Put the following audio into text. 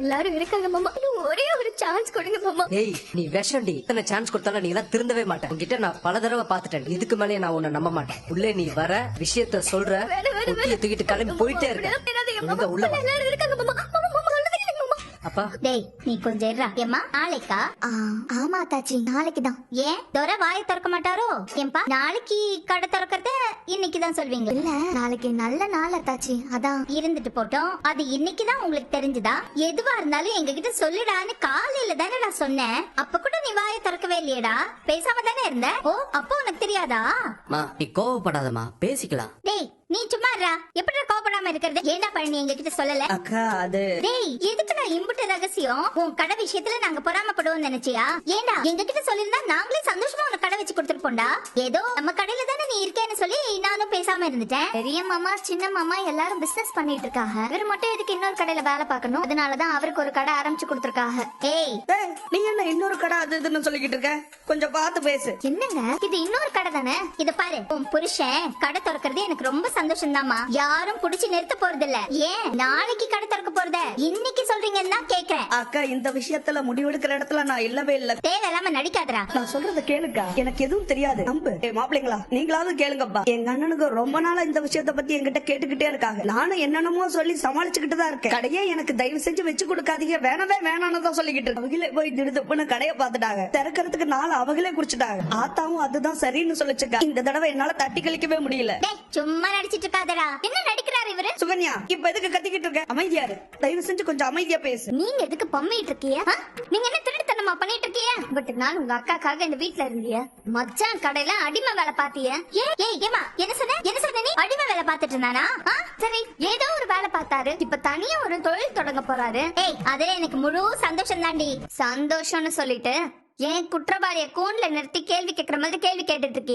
எல்லாரும் இருக்காங்க மாமா. ஒரே ஒரு சான்ஸ் கொடுங்க மாமா. ஏய் நீ விஷம்டி. இத்தனை சான்ஸ் கொடுத்தாலும் நீ எல்லாம் திருந்தவே மாட்டேன். உன்கிட்ட நான் பல தடவை பாத்துட்டேன் இதுக்கு மேலே நான் உன்னை நம்ப மாட்டேன். உள்ளே நீ வர விஷயத்த சொல்ற தூக்கிட்டு கிளம்பி போயிட்டே இருக்க. உள்ள இருக்காங்க மாமா. அப்பா. டேய் நீ கொஞ்சம் இருடா. ஏம்மா நாளைக்கா? ஆமா தாச்சி நாளைக்கு தான் ஏன்? துரை வாயை திறக்க மாட்டாரோ? ஏன்பா நாளைக்கு கடை திறக்கறத இன்னைக்கு தான் சொல்வீங்க. இல்ல நாளைக்கு நல்ல நாள் தாச்சி அதான். இருந்துட்டு போட்டோம். அது இன்னைக்கு தான் உங்களுக்கு தெரிஞ்சுதா? எதுவா இருந்தாலும் எங்க கிட்ட சொல்லுடான்னு காலையில தானே நான் சொன்னேன். அப்ப கூட நீ வாயை திறக்கவே இல்லையேடா. பேசாம தானே இருந்த? ஓ அப்போ உனக்கு தெரியாதா? மா நீ கோவப்படாதம்மா. பேசிக்கலாம். டேய் நீ சும்மா இருடா எப்படி கோபப்படாம இருக்கிறது? ஏன்டா பழனி எங்க கிட்ட சொல்லல? அக்கா அது டேய் எதுக்கு நான் இம்புட்டு ரகசியம்? உன் கடை விஷயத்துல நாங்க பொறாமப்படுவோம் நினைச்சியா? ஏண்டா எங்க கிட்ட சொல்லிருந்தா நாங்களே சந்தோஷமா உனக்கு கடை வச்சு கொடுத்துருப்போம்டா ஏதோ நம்ம கடையில தானே நீ இருக்கேன்னு சொல்லி நானும் பேசாம இருந்துட்டேன். பெரிய மாமா சின்ன மாமா எல்லாரும் பிசினஸ் பண்ணிட்டு இருக்காங்க. இவர் மட்டும் எதுக்கு இன்னொரு கடையில வேலை பார்க்கணும்? அதனாலதான் அவருக்கு ஒரு கடை ஆரம்பிச்சு கொடுத்துருக்காங்க. ஏய் நீ என்ன இன்னொரு கடை அது இதுன்னு சொல்லிக்கிட்டு இருக்க? கொஞ்சம் பார்த்து பேசு. என்னங்க? இது இன்னொரு கடை தானே? இத பாரு. உன் புருஷன் கடை திறக்கிறது எனக்கு ரொம்ப சந்தோஷம் தாமா யாரும் புடிச்சு நிறுத்த போறது இல்ல ஏன்? நாளைக்கு கடை திறக்க போறத இன்னைக்கு சொல்றீங்கன்னு தான் கேக்குறேன். அக்கா இந்த விஷயத்துல முடிவெடுக்கிற இடத்துல நான் இல்லவே இல்ல. தேவையில்லாம நடிக்காதடா. நான் சொல்றத கேளுக்கா. எனக்கு எதுவும் தெரியாது. நம்பு. மாப்பிள்ளைங்களா நீங்களாவது கேளுங்கப்பா. எங்க அண்ணனுக்கு ரொம்ப நாளா இந்த விஷயத்த பத்தி என்கிட்ட கேட்டுக்கிட்டே இருக்காங்க. நானும் என்னென்னமோ சொல்லி சமாளிச்சுக்கிட்டு தான் இருக்கேன். கடையே எனக்கு தயவு செஞ்சு வச்சு கொடுக்காதீங்க. வேணவே வேணாம்னு தான் சொல்லிக்கிட்டு. அவங்களே போய் திடுதுப்புன்னு கடையை பார்த்துட்டாங்க. திறக்கிறதுக்கு நாள் அவங்களே குடிச்சிட்டாங்க. ஆத்தாவும் அதுதான் சரின்னு சொல்லிச்சுக்கா. இந்த தடவை என்னால தட்டி கழிக்கவே முடியல. டேய் சும்மா நடிச்சிட்டு இருக்காதடா. என்ன நடிக்கிறாரு இவரு? சுகன்யா இப்ப எதுக்கு கத்திக்கிட்டு இருக்க? அமைதியாரு. தயவு செஞ்சு கொஞ்சம் அமைதியா பேசு. நீங்க எதுக்கு பம்மிட்டு இருக்கீங்க? நீங்க என்ன திருட்டுத்தனமா பண்ணிட்டு இருக்கீங்க பட் நான் உங்க அக்காக்காக இந்த வீட்ல இருந்தீங்க மச்சான் கடையில அடிமை வேலை பாத்தீங்க ஏய் ஏய் ஏமா என்ன சொன்ன? என்ன சொன்ன நீ? அடிமை வேலை பாத்துட்டு இருந்தானா? சரி ஏதோ ஒரு வேலை பார்த்தாரு. இப்ப தனியா ஒரு தொழில் தொடங்க போறாரு. ஏய் அதுல எனக்கு முழு சந்தோஷம் தாண்டி. சந்தோஷம்னு சொல்லிட்டு ஏன் குற்றவாளிய கூண்ல நிறுத்தி கேள்வி கேக்குற மாதிரி கேள்வி கேட்டுட்டு இருக்கீங்க